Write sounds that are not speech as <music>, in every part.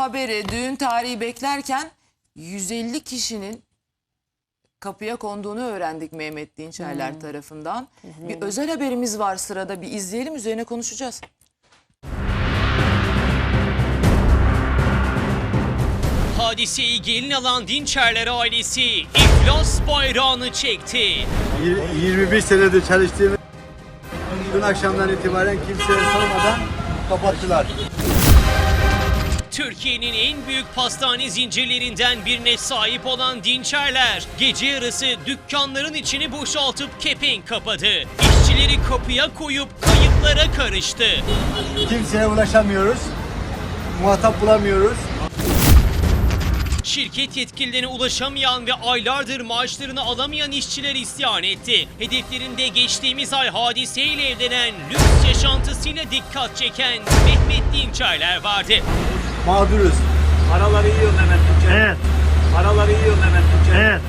haberi, düğün tarihi beklerken 150 kişinin kapıya konduğunu öğrendik Mehmet Dinçerler tarafından. Bir özel haberimiz var sırada. Bir izleyelim üzerine konuşacağız. Hadiseyi gelin alan Dinçerler ailesi iflas bayrağını çekti. Yir- 21 senedir çalıştığım dün akşamdan itibaren kimseye sormadan kapattılar. Türkiye'nin en büyük pastane zincirlerinden birine sahip olan Dinçerler gece yarısı dükkanların içini boşaltıp kepenk kapadı. İşçileri kapıya koyup kayıplara karıştı. Kimseye ulaşamıyoruz. Muhatap bulamıyoruz. Şirket yetkililerine ulaşamayan ve aylardır maaşlarını alamayan işçiler isyan etti. Hedeflerinde geçtiğimiz ay hadiseyle evlenen lüks yaşantısıyla dikkat çeken Mehmet Dinçerler vardı. Mağduruz. Paraları yiyor Mehmet Tunçer. Evet. Paraları yiyor Mehmet Tunçer. Evet.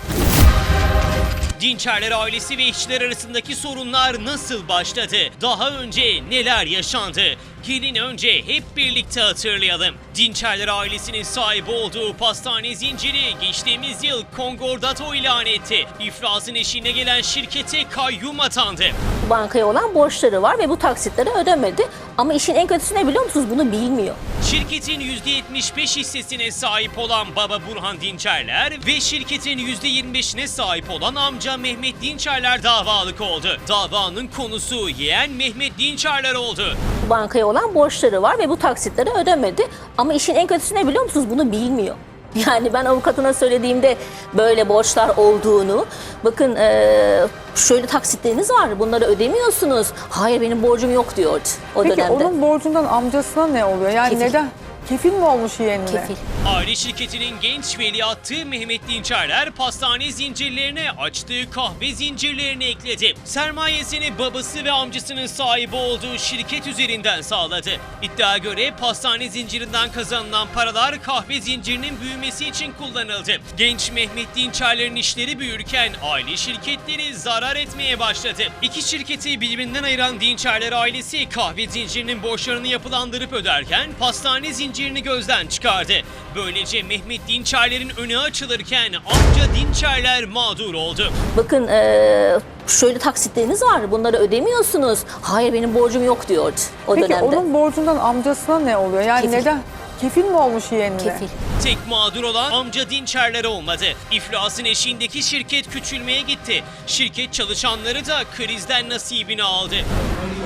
Dinçerler ailesi ve işçiler arasındaki sorunlar nasıl başladı? Daha önce neler yaşandı? Gelin önce hep birlikte hatırlayalım. Dinçerler ailesinin sahibi olduğu pastane zinciri geçtiğimiz yıl Kongordato ilan etti. İflasın eşiğine gelen şirkete kayyum atandı. bankaya olan borçları var ve bu taksitleri ödemedi. Ama işin en kötüsü ne biliyor musunuz? Bunu bilmiyor. Şirketin %75 hissesine sahip olan baba Burhan Dinçerler ve şirketin %25'ine sahip olan amca Mehmet Dinçerler davalık oldu. Davanın konusu yeğen Mehmet Dinçerler oldu. Bankaya olan borçları var ve bu taksitleri ödemedi. Ama işin en kötüsü ne biliyor musunuz? Bunu bilmiyor. <laughs> Yani ben avukatına söylediğimde böyle borçlar olduğunu, bakın eee, şöyle taksitleriniz var, bunları ödemiyorsunuz. Hayır benim borcum yok diyordu o Peki dönemde. onun borcundan amcasına ne oluyor? Yani Kefil. neden? Kefil mi olmuş yeğenine? Kefil. Aile şirketinin genç veliahtı Mehmet Dinçerler pastane zincirlerine açtığı kahve zincirlerini ekledi. Sermayesini babası ve amcasının sahibi olduğu şirket üzerinden sağladı. İddia göre pastane zincirinden kazanılan paralar kahve zincirinin büyümesi için kullanıldı. Genç Mehmet Dinçerler'in işleri büyürken aile şirketleri zarar etmeye başladı. İki şirketi birbirinden ayıran Dinçerler ailesi kahve zincirinin borçlarını yapılandırıp öderken pastane zincirini gözden çıkardı. Böylece Mehmet Dinçerler'in önü açılırken amca Dinçerler mağdur oldu. Bakın eee, şöyle taksitleriniz var, bunları ödemiyorsunuz. Hayır benim borcum yok diyordu o Peki dönemde. onun borcundan amcasına ne oluyor? Yani Kefil. neden? Kefil mi olmuş yeğenine? Kefil. Tek mağdur olan amca Dinçerler olmadı. İflasın eşiğindeki şirket küçülmeye gitti. Şirket çalışanları da krizden nasibini aldı.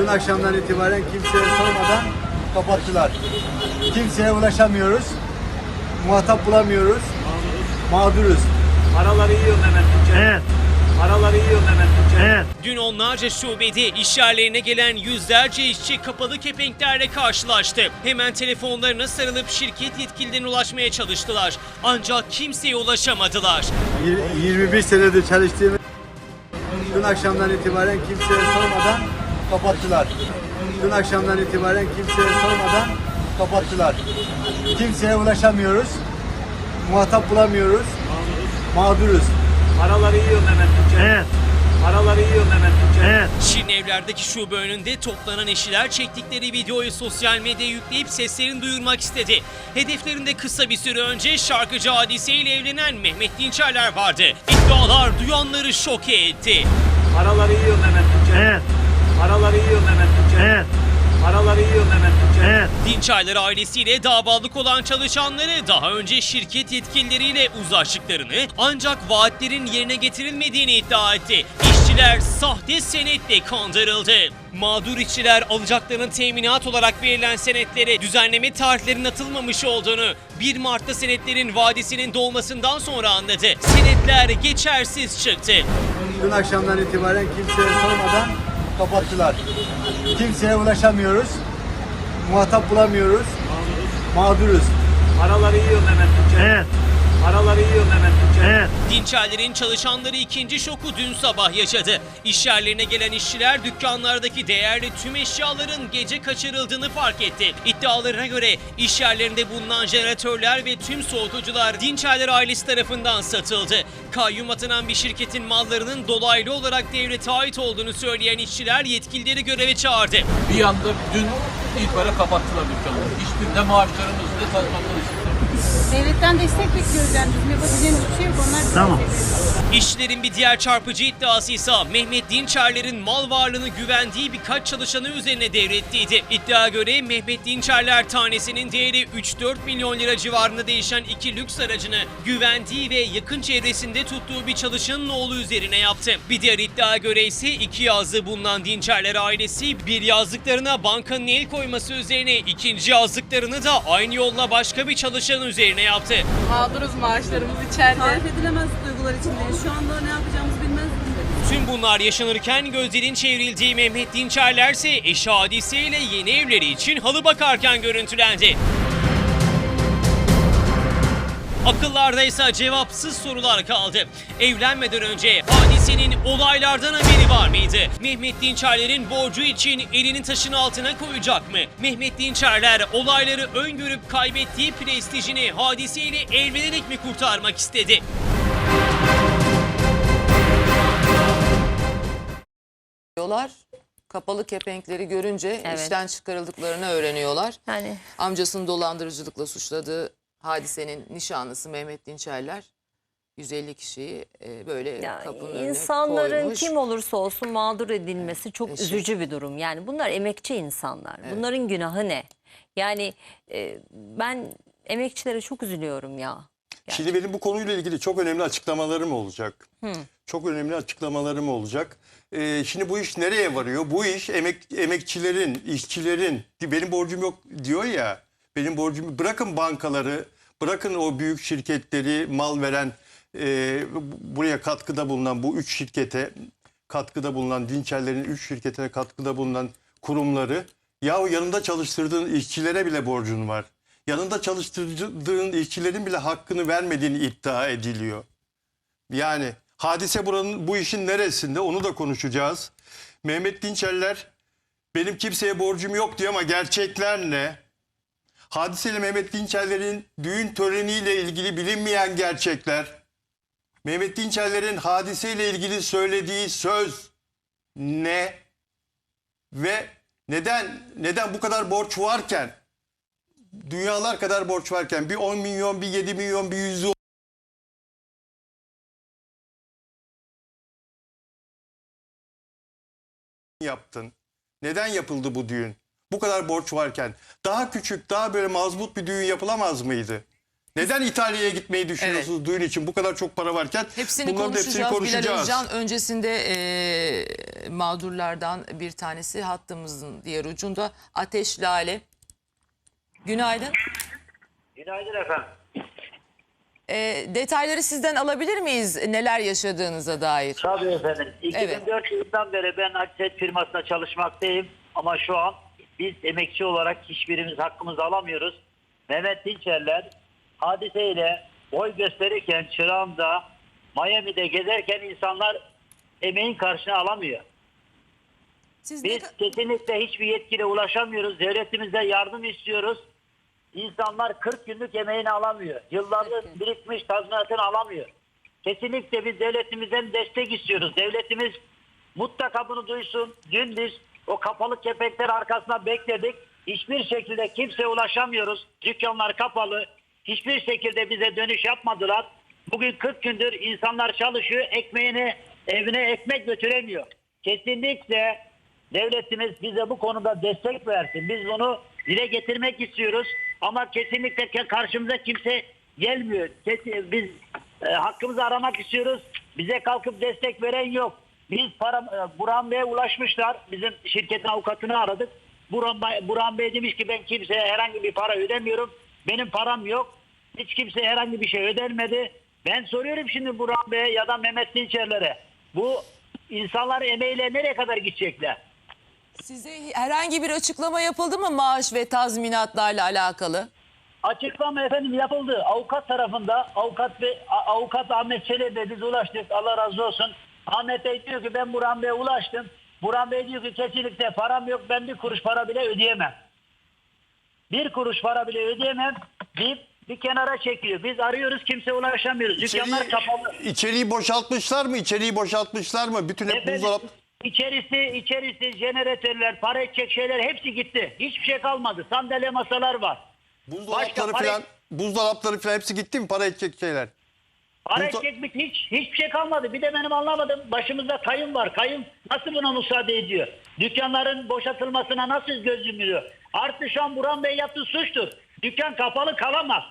Dün akşamdan itibaren kimseye sormadan kapattılar. Kimseye ulaşamıyoruz. Muhatap bulamıyoruz. Mağduruz. Paraları yiyor Mehmet Tunçer. Evet. Paraları yiyor Mehmet Tunçer. Evet. Dün onlarca şubede iş yerlerine gelen yüzlerce işçi kapalı kepenklerle karşılaştı. Hemen telefonlarına sarılıp şirket yetkililerine ulaşmaya çalıştılar. Ancak kimseye ulaşamadılar. Yir- 21 senedir çalıştığım dün akşamdan itibaren kimseye sormadan kapattılar. Dün akşamdan itibaren kimseye sormadan kapattılar. Kimseye ulaşamıyoruz. Muhatap bulamıyoruz. Mağduruz. Paraları yiyor Mehmet Tunçer. Evet. Paraları yiyor Mehmet Tunçer. Evet. Şirin evlerdeki şube önünde toplanan eşiler çektikleri videoyu sosyal medyaya yükleyip seslerini duyurmak istedi. Hedeflerinde kısa bir süre önce şarkıcı hadiseyle evlenen Mehmet Dinçerler vardı. İddialar duyanları şoke etti. Paraları yiyor Mehmet Tunçer. Evet. Paraları yiyor Mehmet Tunçer. Evet. Paraları yiyor Mehmet Tunçer. Evet. Dinçerler ailesiyle davalık olan çalışanları daha önce şirket yetkilileriyle uzlaştıklarını ancak vaatlerin yerine getirilmediğini iddia etti. İşçiler sahte senetle kandırıldı. Mağdur işçiler alacaklarının teminat olarak verilen senetlere düzenleme tarihlerinin atılmamış olduğunu 1 Mart'ta senetlerin vadesinin dolmasından sonra anladı. Senetler geçersiz çıktı. Dün akşamdan itibaren kimseye sormadan kapattılar. Kimseye ulaşamıyoruz. Muhatap bulamıyoruz. Mağduruz. Paraları yiyor Mehmet Tunçer. Evet. Paraları yiyor Mehmet Tunçer. Evet. Dinçerlerin çalışanları ikinci şoku dün sabah yaşadı. İş yerlerine gelen işçiler dükkanlardaki değerli tüm eşyaların gece kaçırıldığını fark etti. İddialarına göre iş yerlerinde bulunan jeneratörler ve tüm soğutucular Dinçerler ailesi tarafından satıldı. Kayyum atanan bir şirketin mallarının dolaylı olarak devlete ait olduğunu söyleyen işçiler yetkilileri göreve çağırdı. Bir anda dün itibaren kapattılar dükkanları. Hiçbir ne maaşlarımız ne tazminatlarımız. Devletten destek bekliyoruz yani bizim yapabileceğimiz bir şey yok. Onlar bize Tamam. destek veriyor. İşçilerin bir diğer çarpıcı iddiası ise Mehmet Dinçerler'in mal varlığını güvendiği birkaç çalışanı üzerine devrettiydi. İddiaya göre Mehmet Dinçerler tanesinin değeri 3-4 milyon lira civarında değişen iki lüks aracını güvendiği ve yakın çevresinde tuttuğu bir çalışanın oğlu üzerine yaptı. Bir diğer iddiaya göre ise iki yazlığı bulunan Dinçerler ailesi bir yazlıklarına bankanın el koyması üzerine ikinci yazlıklarını da aynı yolla başka bir çalışan üzerine yaptı. Mağduruz maaşlarımız içeride. Tarif edilemez duygular içindeyiz. Şu anda ne yapacağımızı bilmez. Tüm bunlar yaşanırken gözlerin çevrildiği Mehmet Dinçerler ise eşi Hadise ile yeni evleri için halı bakarken görüntülendi. Akıllarda ise cevapsız sorular kaldı. Evlenmeden önce hadisenin olaylardan haberi var mıydı? Mehmet Dinçerler'in borcu için elini taşın altına koyacak mı? Mehmet Dinçerler olayları öngörüp kaybettiği prestijini hadiseyle evlenerek mi kurtarmak istedi? diyorlar. Kapalı kepenkleri görünce Evet. işten çıkarıldıklarını öğreniyorlar. Yani Amcasını dolandırıcılıkla suçladığı hadisenin nişanlısı Mehmet Dinçerler 150 kişiyi e, böyle Ya, kapının önüne insanların koymuş. kim olursa olsun mağdur edilmesi çok Eşit. üzücü bir durum. Yani bunlar emekçi insanlar. Bunların günahı ne? Yani e, ben emekçilere çok üzülüyorum ya. Şimdi benim bu konuyla ilgili çok önemli açıklamalarım olacak. Çok önemli açıklamalarım olacak. Ee, şimdi bu iş nereye varıyor? Bu iş emek, emekçilerin, işçilerin, benim borcum yok diyor ya. Benim borcum bırakın bankaları, bırakın o büyük şirketleri, mal veren, e, buraya katkıda bulunan bu üç şirkete, katkıda bulunan Dinçerlerin üç şirketine katkıda bulunan kurumları yahu yanında çalıştırdığın işçilere bile borcun var. Yanında çalıştırdığın işçilerin bile hakkını vermediğini iddia ediliyor. Yani hadise buranın bu işin neresinde onu da konuşacağız. Mehmet Dinçerler benim kimseye borcum yok diyor ama gerçekler ne? Hadiseyle Mehmet Dinçerler'in düğün töreniyle ilgili bilinmeyen gerçekler. Mehmet Dinçerler'in hadiseyle ilgili söylediği söz ne? Ve neden neden bu kadar borç varken dünyalar kadar borç varken bir 10 milyon, bir 7 milyon, bir 100 yaptın? Neden yapıldı bu düğün? Bu kadar borç varken daha küçük, daha böyle mazbut bir düğün yapılamaz mıydı? Neden İtalya'ya gitmeyi düşünüyorsunuz düğün için? Bu kadar çok para varken Hepsini bunların konuşacağız. hepsini Bilal konuşacağız. Özcan öncesinde e, mağdurlardan bir tanesi hattımızın diğer ucunda Ateş Lale. Günaydın. Günaydın efendim. E, detayları sizden alabilir miyiz neler yaşadığınıza dair? Tabii efendim. 2004 yılından beri ben Akset firmasında çalışmaktayım. Ama şu an biz emekçi olarak hiçbirimiz hakkımızı alamıyoruz. Mehmet Dinçerler hadiseyle boy gösterirken Çırağan'da Miami'de gezerken insanlar emeğin karşına alamıyor. Siz ne Biz ka- kesinlikle hiçbir yetkile ulaşamıyoruz. Devletimizden yardım istiyoruz. İnsanlar 40 günlük emeğini alamıyor. Yılların birikmiş tazminatını alamıyor. Kesinlikle biz devletimizden destek istiyoruz. Devletimiz mutlaka bunu duysun. Dün biz o kapalı kepekler arkasında bekledik. Hiçbir şekilde kimseye ulaşamıyoruz. Dükkanlar kapalı. Hiçbir şekilde bize dönüş yapmadılar. Bugün 40 gündür insanlar çalışıyor. Ekmeğini evine ekmek götüremiyor. Kesinlikle devletimiz bize bu konuda destek versin. Biz bunu dile getirmek istiyoruz. Ama kesinlikle ke- karşımıza kimse gelmiyor. Biz e, hakkımızı aramak istiyoruz. Bize kalkıp destek veren yok. Biz para, e, Burhan Bey'e ulaşmışlar. Bizim şirketin avukatını aradık. Burhan, Bey- Burhan Bey demiş ki ben kimseye herhangi bir para ödemiyorum. Benim param yok. Hiç kimseye herhangi bir şey ödenmedi. Ben soruyorum şimdi Burhan Bey'e ya da Mehmet Dinçerler'e. Bu insanlar emeğiyle nereye kadar gidecekler? Size herhangi bir açıklama yapıldı mı maaş ve tazminatlarla alakalı? Açıklama efendim yapıldı. Avukat tarafında avukat ve avukat Ahmet Çelebi'ye biz ulaştık. Allah razı olsun. Ahmet Bey diyor ki ben Burhan Bey'e ulaştım. Burhan Bey diyor ki kesinlikle param yok. Ben bir kuruş para bile ödeyemem. Bir kuruş para bile ödeyemem deyip bir kenara çekiyor. Biz arıyoruz kimse ulaşamıyoruz. Dükkanlar kapalı. içeriği boşaltmışlar mı? İçeriği boşaltmışlar mı? Bütün hep Efendim, buzdolap... içerisi, içerisi, jeneratörler, para edecek şeyler hepsi gitti. Hiçbir şey kalmadı. Sandalye masalar var. Buzdolapları para- falan Buzdolapları falan hepsi gitti mi? Para edecek şeyler. Burada- edecek bir hiç hiçbir şey kalmadı. Bir de benim anlamadım. Başımızda kayın var. Kayın nasıl buna müsaade ediyor? Dükkanların boşaltılmasına nasıl göz yumuyor? Artı şu an Burhan Bey yaptığı suçtur. Dükkan kapalı kalamaz.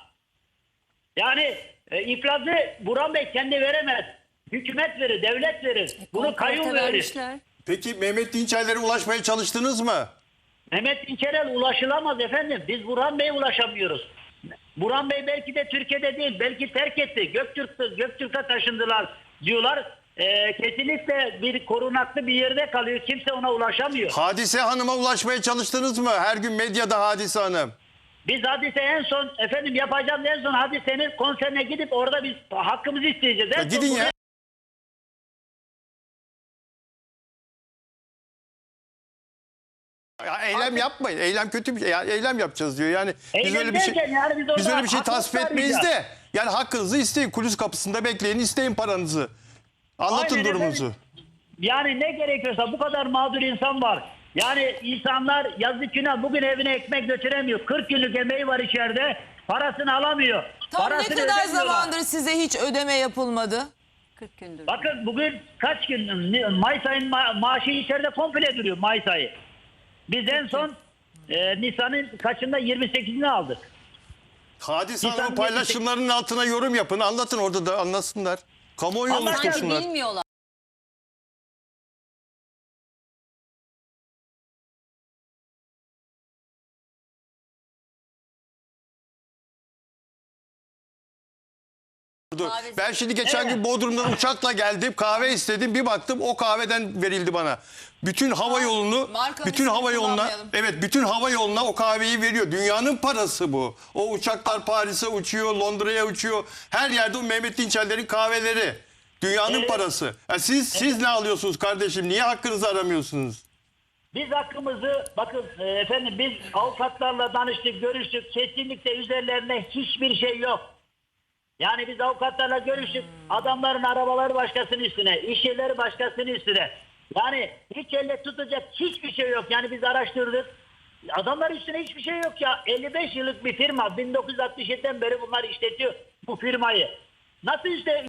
Yani e, iflası Burhan Bey kendi veremez. Hükümet verir, devlet verir. Bunu kayyum verir. Peki Mehmet Dinçerlere ulaşmaya çalıştınız mı? Mehmet İnçerel ulaşılamaz efendim. Biz Burhan Bey'e ulaşamıyoruz. Burhan Bey belki de Türkiye'de değil, belki terk etti. Göktürk'te, Göktürk'e taşındılar diyorlar. Ee, kesinlikle bir korunaklı bir yerde kalıyor. Kimse ona ulaşamıyor. Hadise Hanım'a ulaşmaya çalıştınız mı? Her gün medyada Hadise Hanım. Biz hadise en son efendim yapacağımız en son hadisenin konserine gidip orada biz hakkımızı isteyeceğiz. En Ya gidin ya. Ya eylem yapmayın. Eylem kötü bir şey. Ya eylem yapacağız diyor. Yani biz öyle bir şey yani biz biz öyle bir şey tasvip etmeyiz de yani hakkınızı isteyin. Kulis kapısında bekleyin, isteyin paranızı. Anlatın Aynen durumunuzu. efendim. Yani ne gerekiyorsa bu kadar mağdur insan var. Yani insanlar yazık günah bugün evine ekmek götüremiyor. 40 günlük emeği var içeride. Parasını alamıyor. Tam ne Parasını kadar ödemiyorlar. zamandır size hiç ödeme yapılmadı? 40 gündür. Bakın bugün kaç gün Mayıs ayın ma- maaşı içeride komple duruyor Mayıs ayı. Biz en son e, Nisan'ın kaçında 28'ini aldık. İnsan Hanım'ın paylaşımlarının altına yorum yapın. Anlatın orada da anlasınlar. Kamuoyu Anlatın. oluştursunlar. Bilmiyorlar. Kahve- Ben şimdi geçen Evet. gün Bodrum'dan uçakla geldim. Kahve istedim. Bir baktım o kahveden verildi bana. Bütün hava yolunu markanın bütün hava yoluna evet bütün hava yoluna o kahveyi veriyor. Dünyanın parası bu. O uçaklar Paris'e uçuyor, Londra'ya uçuyor. Her yerde o Mehmet Dinçerler'in kahveleri. Dünyanın Evet. parası. Ya siz siz ne alıyorsunuz kardeşim? Niye hakkınızı aramıyorsunuz? Biz hakkımızı bakın e, efendim biz avukatlarla danıştık, görüştük. Kesinlikle üzerlerine hiçbir şey yok. Yani biz avukatlarla görüştük. Adamların arabaları başkasının üstüne, iş yerleri başkasının üstüne. Yani hiç elle tutacak hiçbir şey yok. Yani biz araştırdık. Adamlar üstüne hiçbir şey yok ya. 55 yıllık bir firma. 1967'den beri bunlar işletiyor bu firmayı. Nasıl işte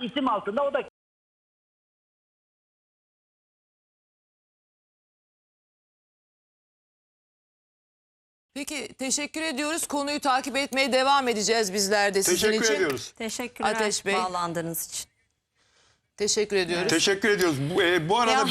isim altında o da Peki teşekkür ediyoruz. Konuyu takip etmeye devam edeceğiz bizler de sizin Teşekkür için. ediyoruz. Teşekkürler Ateş Bey. bağlandığınız için. Teşekkür ediyoruz. Teşekkür ediyoruz. Bu, e, bu arada Ya.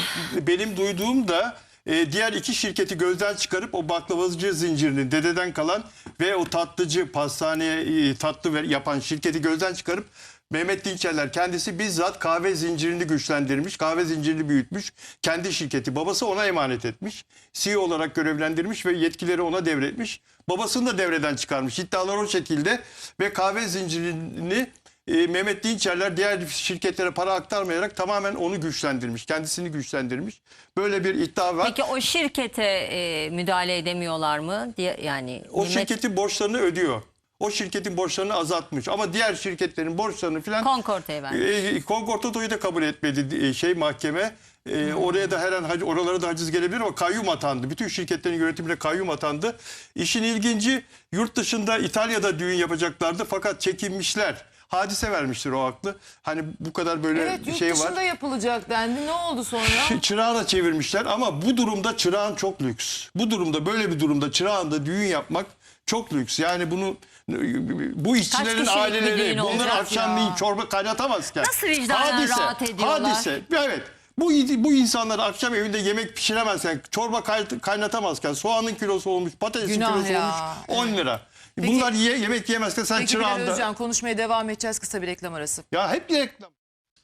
benim duyduğum da e, diğer iki şirketi gözden çıkarıp o baklavacı zincirini dededen kalan ve o tatlıcı pastaneye e, tatlı ver, yapan şirketi gözden çıkarıp Mehmet Dinçerler kendisi bizzat kahve zincirini güçlendirmiş, kahve zincirini büyütmüş. Kendi şirketi babası ona emanet etmiş. CEO olarak görevlendirmiş ve yetkileri ona devretmiş. Babasını da devreden çıkarmış. İddialar o şekilde ve kahve zincirini e, Mehmet Dinçerler diğer şirketlere para aktarmayarak tamamen onu güçlendirmiş. Kendisini güçlendirmiş. Böyle bir iddia var. Peki o şirkete e, müdahale edemiyorlar mı? Diye, yani o nimet- şirketin borçlarını ödüyor. O şirketin borçlarını azaltmış. Ama diğer şirketlerin borçlarını filan Concord'e vermiş. e, Concordato'yu da kabul etmedi e, şey mahkeme. E, Hmm. Oraya da her an oralara da haciz gelebilir ama kayyum atandı. Bütün şirketlerin yönetimine kayyum atandı. İşin ilginci yurt dışında İtalya'da düğün yapacaklardı fakat çekinmişler. Hadise vermiştir o aklı. Hani bu kadar böyle Evet bir yurt şey dışında var. yapılacak dendi. Ne oldu sonra? <laughs> Çırağına çevirmişler ama bu durumda çırağın çok lüks. Bu durumda böyle bir durumda çırağında düğün yapmak çok lüks. Yani bunu bu işçilerin kişilik bir aileleri bunları olacak akşamleyin ya? çorba kaynatamazken. Nasıl vicdanen rahat ediyorlar? Hadise. Evet. Bu, bu insanlar akşam evinde yemek pişiremezken, çorba kay- kaynatamazken, soğanın kilosu olmuş, patatesin Günah kilosu ya. olmuş 10 lira. Peki- Bunlar ye- yemek yemezken sen Peki çırağında... Özcan konuşmaya devam edeceğiz. Kısa bir reklam arası. Ya hep reklam.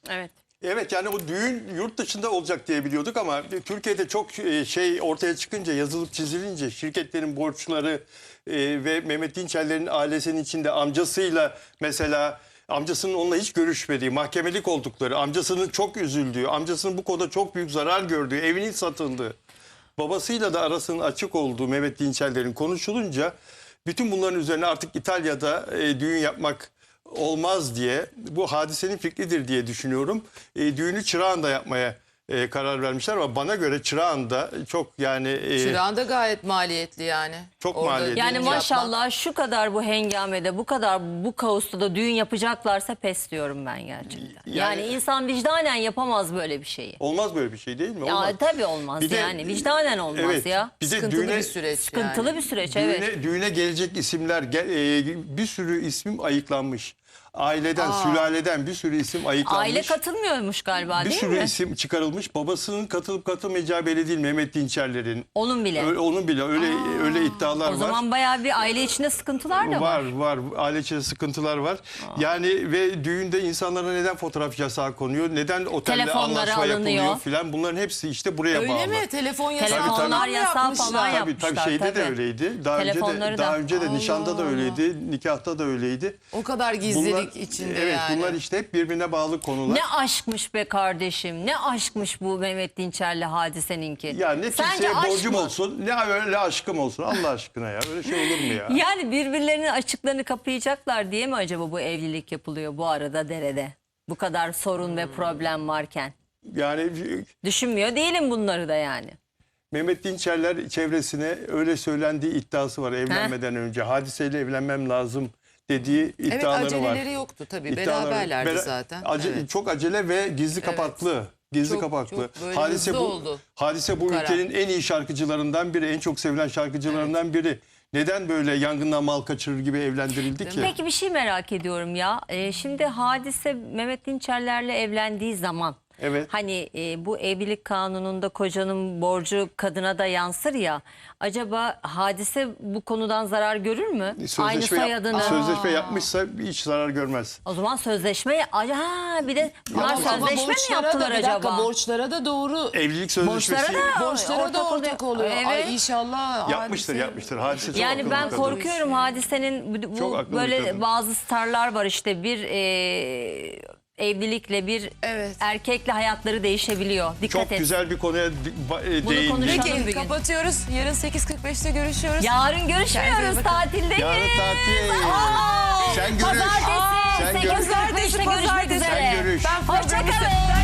Evet. Evet yani o düğün yurt dışında olacak diye biliyorduk ama Türkiye'de çok e, şey ortaya çıkınca yazılıp çizilince şirketlerin borçları e, ve Mehmet Dinçerler'in ailesinin içinde amcasıyla mesela amcasının onunla hiç görüşmediği, mahkemelik oldukları, amcasının çok üzüldüğü, amcasının bu konuda çok büyük zarar gördüğü, evinin satıldığı, babasıyla da arasının açık olduğu Mehmet Dinçerler'in konuşulunca bütün bunların üzerine artık İtalya'da e, düğün yapmak olmaz diye bu hadisenin fikridir diye düşünüyorum. E, düğünü Çırağan'da yapmaya e, karar vermişler ama bana göre Çırağan'da çok yani e, Çırağan da gayet maliyetli yani. Çok Orada maliyetli. Yani yapmak- maşallah şu kadar bu hengamede, bu kadar bu kaosta da düğün yapacaklarsa pes diyorum ben gerçekten. Yani, Yani- insan vicdanen yapamaz böyle bir şeyi. olmaz böyle bir şey değil mi? Ya Olmaz. tabii olmaz Bir de- yani. Vicdanen olmaz evet, ya. Bir de Sıkıntılı düğüne, bir süreç Sıkıntılı yani. bir süreç düğüne, evet. düğüne gelecek isimler e, bir sürü ismim ayıklanmış. Aileden, Aa. sülaleden bir sürü isim ayıklanmış. Aile katılmıyormuş galiba bir değil sürü mi? isim çıkarılmış. Babasının katılıp katılmayacağı belli değil Mehmet Dinçerler'in. Onun bile. Öyle- onun bile öyle öyle iddialar o var. zaman bayağı bir aile içinde sıkıntılar da var. var var aile içinde sıkıntılar var. Yani ve düğünde insanlara neden fotoğraf yasağı konuyor? Neden otelle Telefonları anlaşma alınıyor. yapılıyor filan? Bunların hepsi işte buraya Öyle bağlı. mi? Telefon yasağı Telefonlar falan mı yasağı yapmışlar? falan yap- Tabii tabii yapmışlar, şeyde de tabii. öyleydi. Daha önce Telefonları de da. daha önce de nişanda da öyleydi, nikahta da öyleydi. O kadar gizlilik içinde evet, yani. bunlar işte hep birbirine bağlı konular. Ne aşkmış be kardeşim. Ne aşkmış bu Mehmet Dinçer'le hadiseninki. ya ne Sence kimseye borcum mı? olsun, ne öyle aşkım olsun. Allah aşkına ya. Öyle şey olur mu ya? <laughs> Yani birbirlerinin açıklarını kapayacaklar diye mi acaba bu evlilik yapılıyor bu arada derede? Bu kadar sorun Hmm. ve problem varken. Yani Düşünmüyor değilim bunları da yani. Mehmet Dinçerler çevresine öyle söylendiği iddiası var evlenmeden önce. Hadiseyle evlenmem lazım dediği Evet iddiaları var. aceleleri yoktu tabii. İddiaları- Beraberlerdi Bera- zaten. ace- Evet. Çok acele ve gizli kapaklı. Gizli Çok- kapaklı. çok böyle hadise bu oldu hadise bu bu ülkenin en iyi şarkıcılarından biri, en çok sevilen şarkıcılarından biri. Neden böyle yangından mal kaçırır gibi evlendirildi ki? Peki bir şey merak ediyorum ya. Ee, şimdi hadise Mehmet Dinçerler'le evlendiği zaman Evet. hani e, bu evlilik kanununda kocanın borcu kadına da yansır ya. Acaba hadise bu konudan zarar görür mü? Aynı Sözleşme, yap- soyadını. sözleşme yapmışsa hiç zarar görmez. O zaman sözleşme ha bir de bunlar Ama sözleşme mi borçlara da- yaptılar bir dakika, acaba? borçlara da doğru. Evlilik sözleşmesi Borçlara da Borçlara da ortak oluyor. Evet. Ay inşallah. yapmıştır, hadise- yapmıştır. Hadise çok Yani akıllı ben bir kadın. korkuyorum hadisenin bu, bu Çok akıllı bir böyle kadın. bazı starlar var işte bir e, evlilikle bir Evet. erkekle hayatları değişebiliyor. Dikkat Çok et. güzel bir konuya di- ba- e, Bunu değindi. konuşalım. bir Peki gün. kapatıyoruz. Yarın 8.45'te görüşüyoruz. Yarın Kendinize görüşmüyoruz bakın. tatildeyiz. Yarın tatil. Sen görüş. Pazartesi Sen 8.45'te görüş. görüşmek Pazartesi. üzere. Sen görüş. Ben Hoşçakalın.